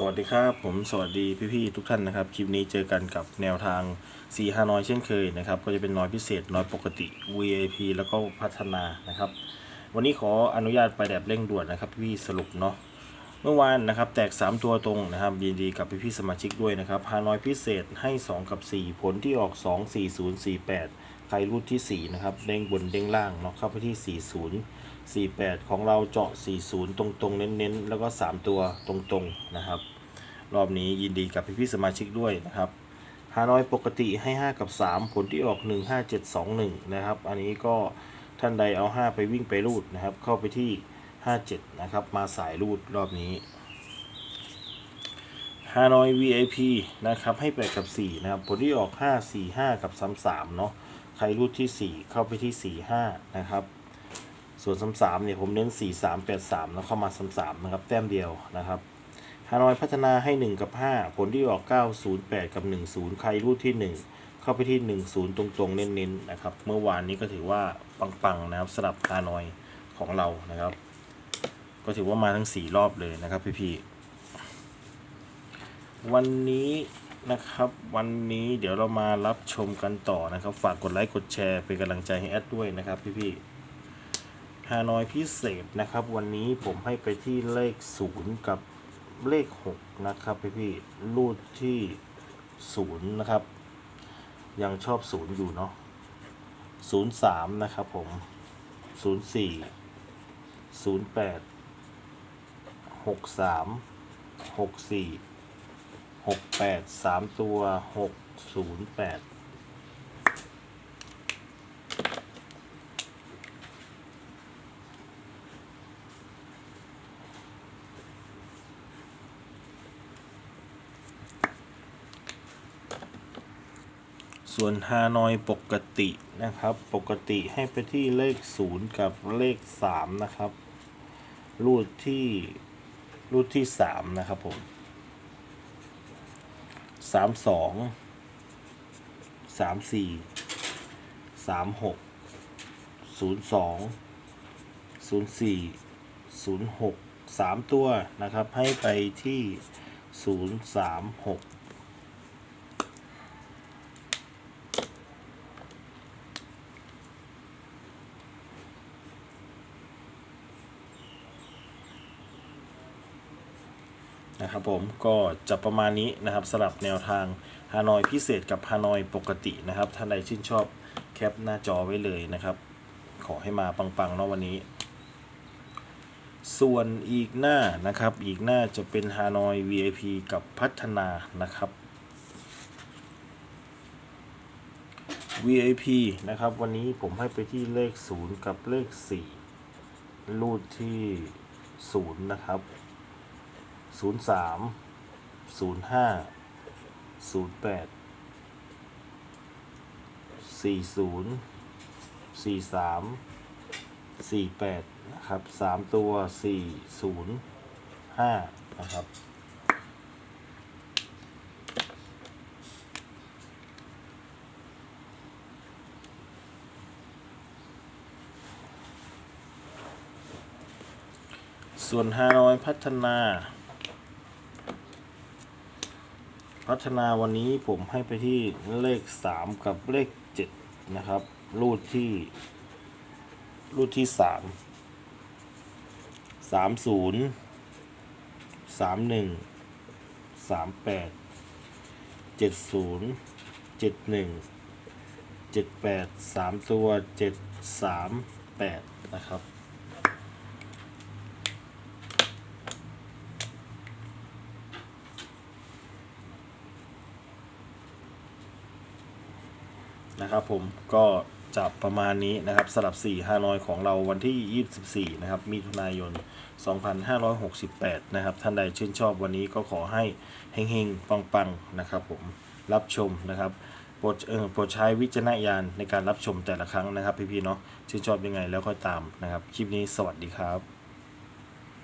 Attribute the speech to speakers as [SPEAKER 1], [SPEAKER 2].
[SPEAKER 1] สวัสดีครับผมสวัสดีพี่ๆทุกท่านนะครับคลิปนี้เจอกันกับแนวทาง4 5น้อยเช่นเคยนะครับก็จะเป็นน้อยพิเศษน้อยปกติ VIP แล้วก็พัฒนานะครับ วันนี้ขออนุญาตไปแบบเร่งด่วนนะครับพี่สรุปเนาะเมื่อวานนะครับแตก 3 ตัวตรงนะครับยินดีกับพี่ๆสมาชิกด้วยนะครับฮานอยพิเศษให้ 2 กับ 4 ผลที่ออก 2 4 0 4 8 ใครรูดที่ 4 นะครับเด้งบนเด้งล่างเนาะเข้าไปที่ 40 48 ของเราเจาะ 40 ตรงๆ เน้นๆ แล้วก็ 3 ตัวตรงๆ นะครับ รอบนี้ยินดีกับพี่ๆสมาชิกด้วยนะครับฮานอยปกติให้ 5 กับ 3 ผลที่ออก 1 5 7 2 1 นะครับ อันนี้ก็ท่านใดเอา 5 ไปวิ่งไปรูดนะครับ เข้าไปที่ 57 นะครับ มาสายรูดรอบนี้ฮานอย VIP นะครับ ให้8กับ 4 นะครับ ผลที่ออก 5 4 5 กับ 33 เนาะใครรูดที่ 4 เข้าไปที่ 4 5 นะครับ ส่วน33เนี่ยผมเน้น4 3 8 3แปดสามแล้วเข้ามา33นะครับแต้มเดียวนะครับฮานอยพัฒนาให้ 1 กับ 5 ผลที่ออก 908 กับ 10 ใครรูดที่ 1 เข้าไปที่ 10 ตรงๆ เน้นๆนะครับ เมื่อวานนี้ก็ถือว่าปังๆนะครับสำหรับฮานอยของเรานะครับ ก็ถือว่ามาทั้ง 4 รอบเลยนะครับพี่ๆวันนี้นะครับวันนี้เดี๋ยวเรามารับชมกันต่อนะครับ ฝากกดไลค์กดแชร์เป็นกำลังใจให้แอดด้วยนะครับพี่ๆ ฮานอยพิเศษนะครับ วันนี้ผมให้ไปที่เลข 0 กับเลข 6 นะครับพี่พี่รูดที่ 0 นะครับ ยังชอบ 0 อยู่เนาะ03 นะครับผม 04 08 63 64 68 3 ตัว 608 ส่วนฮานอยปกตินะครับ ปกติให้ไปที่เลข 0 กับเลข 3 นะครับ รูดที่รูดที่ 3 นะครับผม 32 34 36 02 04 06 3 ตัวนะครับ ให้ไปที่ 036 นะครับผมก็จะประมาณนี้นะครับสลับแนวทางฮานอยพิเศษกับฮานอยปกตินะครับท่านใดชื่นชอบแคปหน้าจอไว้เลยนะครับ ขอให้มาปังๆเนาะวันนี้ ส่วนอีกหน้านะครับ อีกหน้าจะเป็นฮานอย VIP กับพัฒนานะครับ VIP นะครับ วันนี้ผมให้ไปที่เลข 0 กับเลข 4 รูดที่ 0 นะครับ ศูนย์สามศูนย์ห้าศูนย์แปดสี่ศูนย์สี่สามสี่แปดนะครับสามตัวสี่ศูนย์ห้านะครับส่วนฮานอยพัฒนา พัฒนาวันนี้ผมให้ไปที่เลข 3 กับเลข 7 นะครับ รูดที่ รูดที่ 3 30 31 38 70 71 78 3 ตัว 7 3 8 นะครับ นะครับผมก็จะประมาณนี้นะครับสลับ4ฮานอยของเราวันที่ 24 นะครับมิถุนายน 2568 นะครับ ท่านใดชื่นชอบวันนี้ก็ขอให้เฮงๆ ปังๆ นะครับผมรับชมนะครับโปรดเออโปรดใช้วิจารณญาณในการรับชมแต่ละครั้งนะครับพี่ๆเนาะชื่นชอบยังไงแล้วค่อยตามนะครับ คลิปนี้สวัสดีครับ